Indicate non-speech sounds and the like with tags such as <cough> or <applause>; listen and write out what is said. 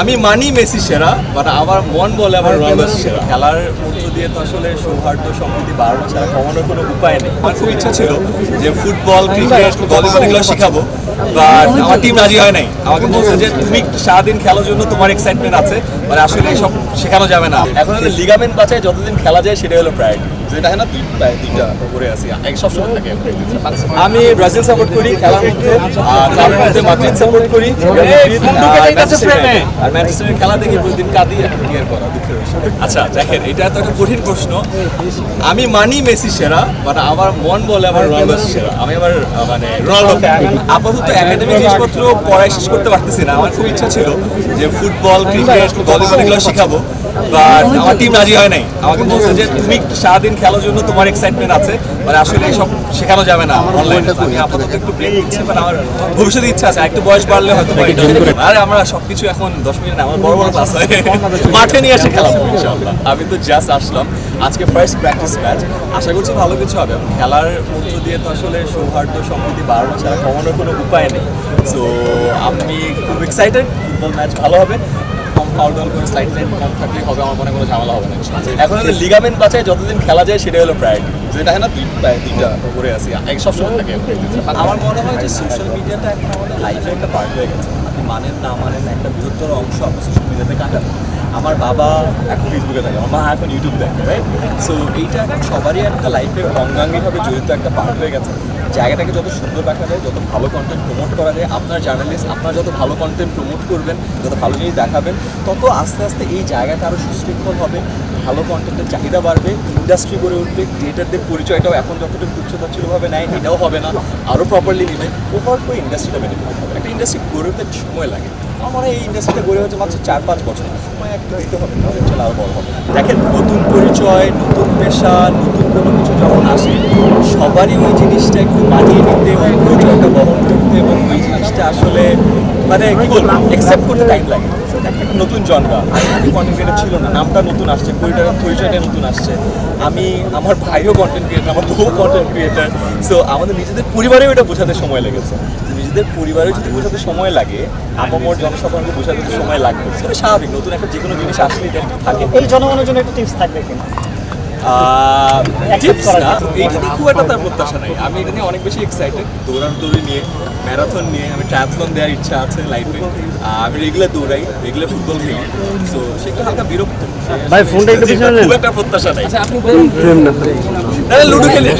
আমি মানি মেসি সেরা বাট আমার মন বলে আমার রোনালদো সেরা। খেলার মধ্য দিয়ে তো আসলে সৌহার্দ্য সম্প্রীতি বাড়ানো ছাড়া কমানোর কোনো উপায় নেই। আমার খুব ইচ্ছা ছিল যে ফুটবল ক্রিকেট ভলিবল এগুলো শেখাবো। বাট আমার টিম রাজি হয় নাই। আমাকে বলছে যে তুমি সারাদিন খেলার জন্য তোমার এক্সাইটমেন্ট আছে মানে আসলে শেখানো যাবে না। এখন হলো লিগামেন্ট বাঁচায় যতদিন খেলা যায় সেটাই হলো প্রায়োরিটি যেটা হয় না দুই পায়ে করে আছি। এক সবসময় থাকে আমি ব্রাজিল সাপোর্ট করি খেলার মধ্যে ক্লাবের মধ্যে মাদ্রিদ সাপোর্ট করি। আর ম্যানচেস্টারের খেলা দেখে প্রতিদিন কাঁদি করা দুঃখের বিষয়। আচ্ছা দেখেন এটা তো একটা কঠিন প্রশ্ন। আমি মানি মেসি সেরা বাট আমার মন বলে আমার রোনালদো সেরা। আমি আমার মানে fan। আপাতত একাডেমিক জিনিসপত্র পড়াই শেষ করতে পারতেছি না। আমার খুব ইচ্ছা ছিল যে ফুটবল ক্রিকেট ভলিবল এগুলো শেখাবো। বাট আমার টিম রাজি হয় নাই। আমাকে বলছে যে তুমি সারাদিন খেলার জন্য তোমার এক্সাইটমেন্ট আছে মানে আসলে এসব শেখানো যাবে না অনলাইনে আমি আপাতত একটু ব্রেক দিচ্ছি মানে আমার ভবিষ্যতে ইচ্ছা আছে। একটু বয়স বাড়লে হয়তো। আরে আমরা সবকিছু এখন দশ মিনিট আমার বড় বড় ক্লাস হয়। <laughs> মাঠে নিয়ে এসে খেলাবো ইনশাআল্লাহ। আমি তো জাস্ট আসলাম। আজকে ফার্স্ট প্র্যাকটিস ম্যাচ আশা করছি ভালো কিছু হবে। খেলার মধ্য দিয়ে তো আসলে সৌহার্দ্য, সম্প্রীতি বাড়ানো ছাড়া কমানোর কোনো উপায় নেই। সো আমি খুব এক্সাইটেড ফুটবল ম্যাচ ভালো হবে। কম ফাউল টাউল করে স্লাইড লাইন কম থাকলে হবে। আমার মনে কোনো ঝামেলা হবে না। এখন হলো লিগামেন্ট বাঁচায় যতদিন খেলা যায়, সেটাই হলো যেটা হয় না আছি। এক আমার মনে হয় যে সোশ্যাল মিডিয়াটা একটা আপনি মানেন না মানেন একটা বৃহত্তর অংশ আপনার সোশ্যাল মিডিয়াতে কাটান আমার বাবা এখন ফেসবুকে থাকে, আমার মা এখন ইউটিউব দেখে রাইট সো এইটা এখন সবারই একটা লাইফে অঙ্গাঙ্গিভাবে জড়িত একটা পার্ট হয়ে গেছে। জায়গাটাকে যত সুন্দর রাখা যায়, যত ভালো কন্টেন্ট প্রমোট করা যায়, আপনার জার্নালিস্ট আপনার যত ভালো কন্টেন্ট প্রমোট করবেন, যত ভালো জিনিস দেখাবেন, তত আস্তে আস্তে এই জায়গাটা আরও সুশৃঙ্খল হবে, ভালো কন্টেন্টের চাহিদা বাড়বে ইন্ডাস্ট্রি গড়ে উঠবে ক্রিয়েটারদের পরিচয়টাও এখন যতটুকু তুচ্ছতাচ্ছিলভাবে নেয়, এটাও হবে না আরও প্রপারলি নেবে ওভার করে ইন্ডাস্ট্রিটা বেনিফিট হবে। একটা ইন্ডাস্ট্রি গড়ে উঠতে সময় লাগে। আমার এই ইন্ডাস্ট্রিটা গড়ে হচ্ছে মাত্র চার পাঁচ বছর। সময় দেখেন, নতুন পরিচয়, নতুন পেশা, নতুন কোনো কিছু যখন আসে, সবারই ওই জিনিসটা একটু মানিয়ে নিতে, ওই পরিচয়টা বহন করতে এবং ওই জিনিসটা আসলে মানে কি বলব একসেপ্ট করতে টাইম লাগে। একটা নতুন জনরা আমি কন্টেন্ট ক্রিয়েটার ছিল না, নামটা নতুন আসছে পরিচয়টা পরিচয়টা নতুন আসছে। আমি আমার ভাইও কন্টেন্ট ক্রিয়েটার আমার বউ কন্টেন্ট ক্রিয়েটার সো আমাদের নিজেদের পরিবারেও এটা বোঝাতে সময় লেগেছে। তো নিজেদের পরিবারেও যদি বোঝাতে সময় লাগে আপামর জনসাধারণকে বোঝাতে তো সময় লাগবে সেটা স্বাভাবিক। নতুন একটা যে কোনো জিনিস এটা একটু থাকে। এই জনগণের জন্য একটা টিপস থাকবে কিনা? টিপস না এইটা নিয়ে খুব একটা তার প্রত্যাশা নাই। আমি এটা নিয়ে অনেক বেশি এক্সাইটেড দৌড়াদৌড়ি নিয়ে ম্যারাথন নিয়ে আমি ট্রায়াথলন দেওয়ার ইচ্ছা আছে লাইফে আমি রেগুলার দৌড়াই রেগুলার ফুটবল খেলি। সো সেগুলো হালকা বিরক্ত। ভাই, ফোনটা একটু পিছনে খুব একটা প্রত্যাশা নাই। আপনি বলুন। না। লুডো খেলি।